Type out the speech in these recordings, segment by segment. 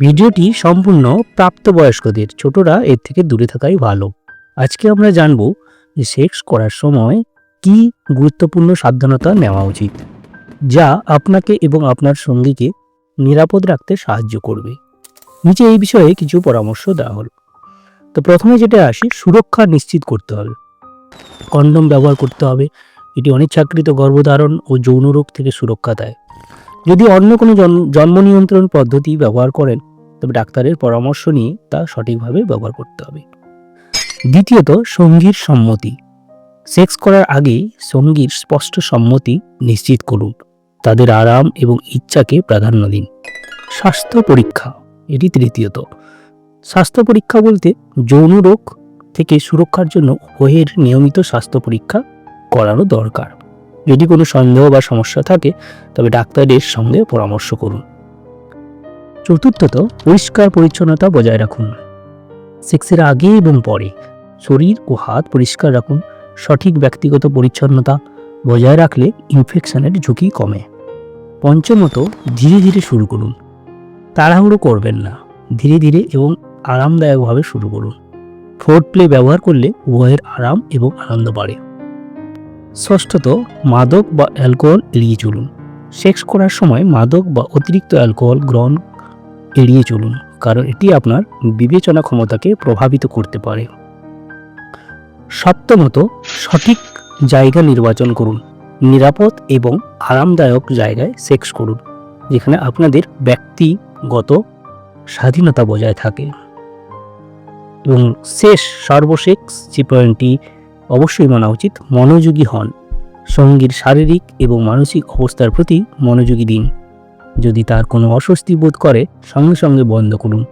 ভিডিওটি সম্পূর্ণ প্রাপ্তবয়স্কদের, ছোটরা এর থেকে দূরে থাকাই ভালো। আজকে আমরা জানব যে সেক্স করার সময় কি গুরুত্বপূর্ণ সাবধানতা নেওয়া উচিত, যা আপনাকে এবং আপনার সঙ্গীকে নিরাপদ রাখতে সাহায্য করবে। নিচে এই বিষয়ে কিছু পরামর্শ দেওয়া হলো। তো প্রথমে যেটা আসি, সুরক্ষা নিশ্চিত করতে হবে। কন্ডম ব্যবহার করতে হবে। এটি অনিচ্ছাকৃত গর্ভধারণ ও যৌন রোগ থেকে সুরক্ষা দেয়। যদি অন্য কোনো জন- জন্ম নিয়ন্ত্রণ পদ্ধতি ব্যবহার করেন, তবে ডাক্তারের পরামর্শ নিয়ে তা সঠিকভাবে ব্যবহার করতে হবে। দ্বিতীয়ত, সঙ্গীর সম্মতি। সেক্স করার আগে সঙ্গীর স্পষ্ট সম্মতি নিশ্চিত করুন। তাদের আরাম এবং ইচ্ছাকে প্রাধান্য দিন। স্বাস্থ্য পরীক্ষা, এটি তৃতীয়ত। স্বাস্থ্য পরীক্ষা বলতে যৌন রোগ থেকে সুরক্ষার জন্য উভয়ের নিয়মিত স্বাস্থ্য পরীক্ষা করানো দরকার। যদি কোনো সন্দেহ বা সমস্যা থাকে, তবে ডাক্তারের সঙ্গে পরামর্শ করুন। চতুর্থত, পরিষ্কার পরিচ্ছন্নতা বজায় রাখুন। সেক্সের আগে এবং পরে শরীর ও হাত পরিষ্কার রাখুন। সঠিক ব্যক্তিগত পরিচ্ছন্নতা বজায় রাখলে ইনফেকশনের ঝুঁকি কমে। পঞ্চমত, ধীরে ধীরে শুরু করুন। তাড়াহুড়ো করবেন না। ধীরে ধীরে এবং আরামদায়কভাবে শুরু করুন। ফোর্ট প্লে ব্যবহার করলে উভয়ের আরাম এবং আনন্দ বাড়ে। ষষ্ঠত মাদক বা অ্যালকোহল এড়িয়ে চলুন। সেক্স করার সময় মাদক বা অতিরিক্ত অ্যালকোহল গ্রহণ এড়িয়ে চলুন, কারণ এটি আপনার বিবেচনা ক্ষমতাকে প্রভাবিত করতে পারে। সপ্তমত, সঠিক জায়গা নির্বাচন করুন, নিরাপদ এবং আরামদায়ক জায়গায় সেক্স করুন, যেখানে আপনাদের ব্যক্তিগত স্বাধীনতা বজায় থাকে। এবং শেষ সর্বশেষ যে পয়েন্টটি অবশ্যই মানা উচিত মনোযোগী হন। সঙ্গীর শারীরিক এবং মানসিক অবস্থার প্রতি মনোযোগী দিন। যদি তার কোনো অস্বস্তি বোধ করে, সঙ্গে সঙ্গে বন্ধ করুন।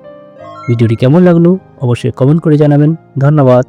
ভিডিওটি কেমন লাগল, অবশ্যই কমেন্ট করে জানাবেন। ধন্যবাদ।